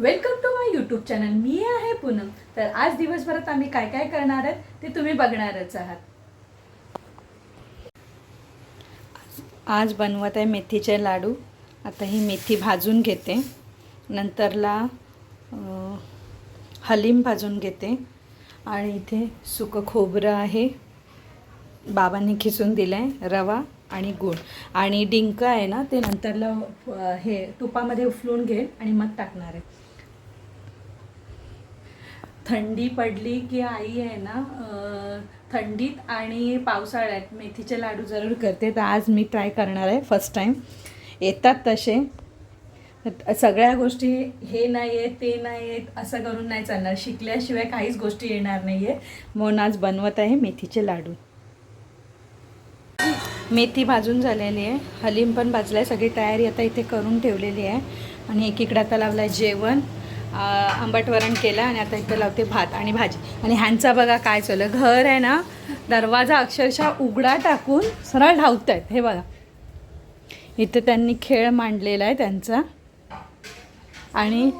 Welcome to my YouTube channel मी आहे पूनम. तर आज दिवसभरात आम्ही काय काय करणार आहेत ते तुम्ही बघणारच आहात. आज बनवत आहे मेथीचे लाडू. आता ही मेथी भाजून घेते. नंतरला हलीम भाजून घेते. आणि इथे सुकं खोबरं आहे. बाबांनी खिसून दिलं आहे रवा आणि गूळ. आणि डिंक आहे ना ते नंतरला हे तुपामध्ये उफलून घेईल आणि मग टाकणार आहे. थंडी पडली की आई आहे ना थंडीत आणि पावसाळ्यात मेथीचे लाडू जरूर करते. तर आज मी ट्राय करणार आहे फर्स्ट टाईम येतात तसे. सगळ्या गोष्टी हे नाही आहेत ते नाही आहेत असं करून नाही चालणार. शिकल्याशिवाय काहीच गोष्टी येणार नाही आहे म्हणून आज बनवत आहे मेथीचे लाडू. मेथी भाजून झालेली आहे. हलीम पण भाजलं आहे सगळी तयारी आता इथे करून ठेवलेली आहे. आणि एकीकडे आता लावलं आहे जेवण. आंबट वरण केलं आणि आता इथं लावते भात आणि भाजी. आणि ह्यांचा बघा काय चाललं घर आहे ना दरवाजा अक्षरशः उघडा टाकून सरळ धावत आहेत हे बघा. इथं त्यांनी खेळ मांडलेला आहे त्यांचा. आणि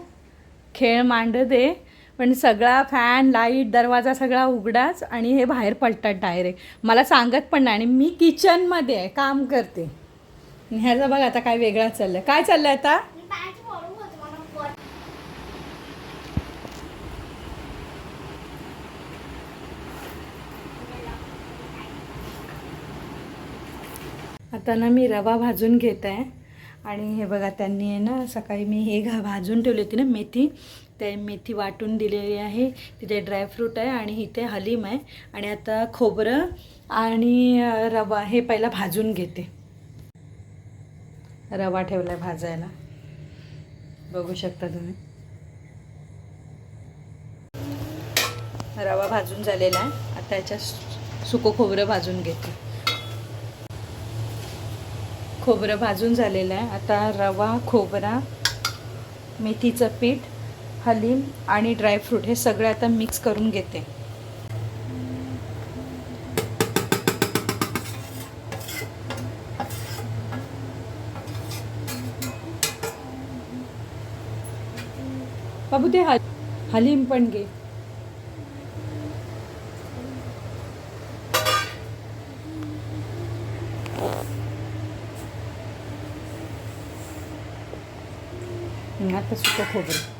खेळ मांड दे पण सगळा फॅन लाइट दरवाजा सगळा उघडाच आणि हे बाहेर पडतात डायरेक्ट मला सांगत पण नाही आणि मी किचनमध्ये आहे काम करते. ह्याचं बघा आता काय वेगळा चाललं काय चाललं आता? आता ना मी रवा भाजून घेत आहे. आणि हे बघा त्यांनी आहे ना सकाळी मी हे घा भाजून ठेवली होती ना मेथी. ते मेथी वाटून दिलेली आहे. तिथे ड्रायफ्रूट आहे आणि इथे हलीम आहे. आणि आता खोबरं आणि रवा हे पहिला भाजून घेते. रवा ठेवला आहे भाजायला. बघू शकता तुम्ही. रवा भाजून झालेला आहे. आता याच्या सुकं खोबरं भाजून घेते. खोबरं भाजून झालेलं आहे. आता रवा खोबरा मेथीचं पीठ हलीम आणि ड्रायफ्रूट हे सगळं आता मिक्स करून घेते. बाबू ते हल हलीम पण घे. हं, आता सुकं खोबरं.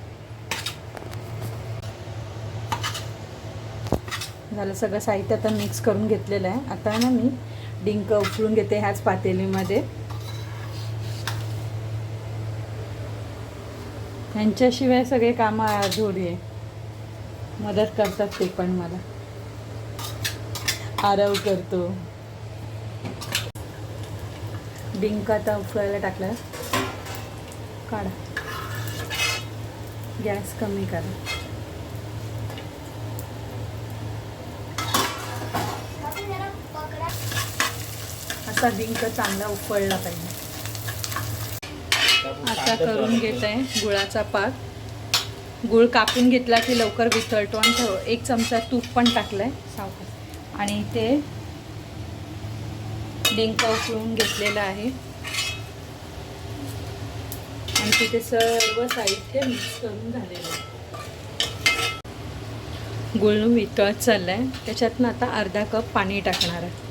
झालं सगळं साहित्य आता मिक्स करून घेतलेलं आहे. आता ना मी डिंक उकळून घेते ह्याच पातेलीमध्ये. ह्यांच्याशिवाय सगळे कामं अधुरी आहे. मदत करतात ते पण मला. आरव करतो. डिंक आता उकळायला टाकला. काढा. गॅस कमी करा. असा डिंक चांगला उकळला पाहिजे. आता करून घेत आहे गुळाचा पाक. गुळ कापून घेतला की लवकर वितळतो आणि ठेव. एक चमचा तूप पण टाकलं आहे सावकाश आणि ते डिंक उकळून घेतलेलं आहे. आणि तिथे सर्व साहित्य मिक्स करून झालेलं आहे. गुळ वितळत चाललं आहे त्याच्यातनं आता अर्धा कप पाणी टाकणार आहे.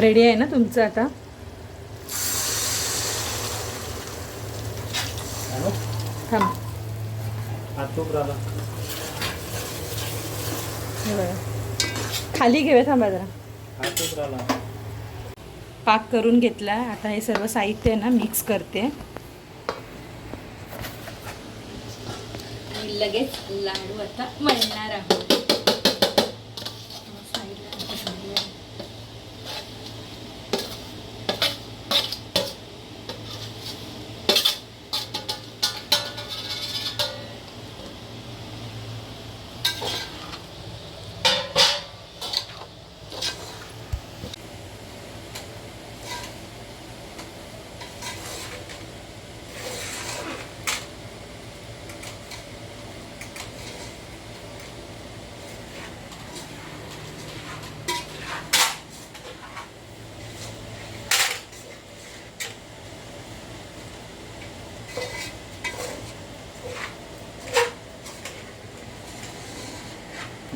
रेडी आहे ना तुमचं आता? थांब खाली घेऊया थांबा जरा. पाक करून घेतला. आता हे सर्व साहित्य आहे ना मिक्स करते. लगेच लाडू आता मळणार आहोत.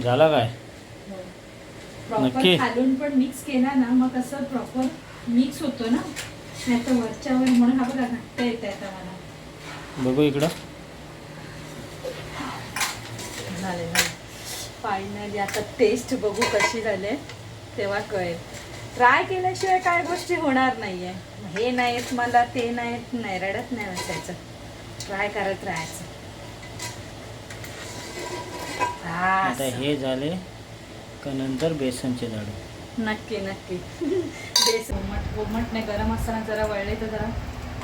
झाला काय? प्रॉपर नक्की? खालून पण मिक्स केला ना मग असं प्रॉपर मिक्स होतो ना. नाही तर वरच्यावर म्हणून हा बघा घट्ट येत आहे आता मला. बघू इकडं. झाले झाले. फायनली आता टेस्ट बघू कशी झाले. तेव्हा कळेल. ट्राय केल्याशिवाय काय गोष्टी होणार नाहीये. हे नाहीत मला ते नाहीत नाही रडत नाही बसायचं. ट्राय करत राहायचं. हा, आता हे झाले का नंतर बेसनचे लाडू. नक्की नक्की. बेस कोमट कोमटने गरम असताना जरा वळले तर जरा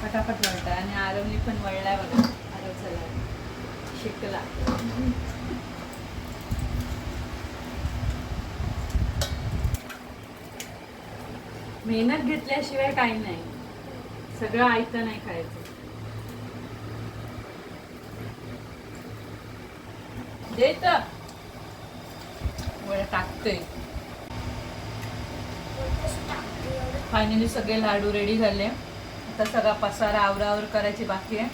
पटापट वळतात आणि आरवली पण वळलाय बघा. आरव चला शिकला. मेहनत घेतल्याशिवाय काही नाही. सगळं ऐकतं नाही खायचं. देत वर टाकते फायनली सगळे लाडू रेडी झाले. आता सगळा पसारा आवरावर करायची बाकी आहे.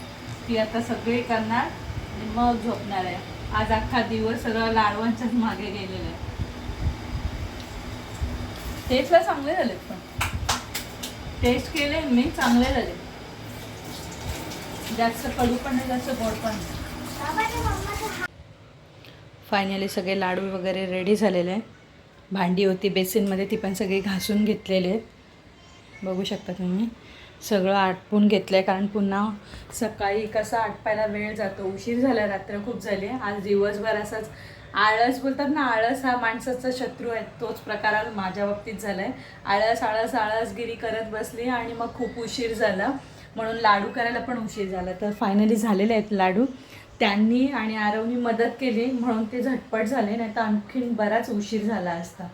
ती आता सगळे करणार आणि मग झोपणार आहे. आज अख्खा दिवस सगळं लाडवांच्याच मागे गेलेलं आहे. टेस्टला चांगले झाले पण. टेस्ट केले मी चांगले झाले. जास्त कडू पण नाही जास्त गोड पण नाही. फायनली सगळे लाडू वगैरे रेडी झालेले आहे. भांडी होती बेसिनमध्ये ती पण सगळी घासून घेतलेली आहेत बघू शकता तुम्ही. सगळं आटपून घेतलं आहे कारण पुन्हा सकाळी कसा आटपायला वेळ जातो. उशीर झाला रात्र खूप झाली आज दिवसभर असाच आळस बोलतात ना आळस हा माणसाचा शत्रू आहे. तोच प्रकार आज माझ्या बाबतीत झाला आहे आळस आळस आळसगिरी करत बसली आणि मग खूप उशीर झाला. म्हणून लाडू करायला पण उशीर झाला. तर फायनली झालेले आहेत लाडू. त्यांनी आणि आरवनी मदत केली म्हणून ते झटपट झाले नाही तर आणखीन बराच उशीर झाला असता.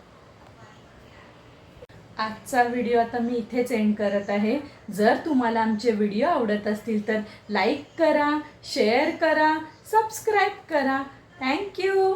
आजचा व्हिडिओ आता मी इथेच एंड करत आहे. जर तुम्हाला आमचे व्हिडिओ आवडत असतील तर लाईक करा शेअर करा सबस्क्राईब करा. थँक्यू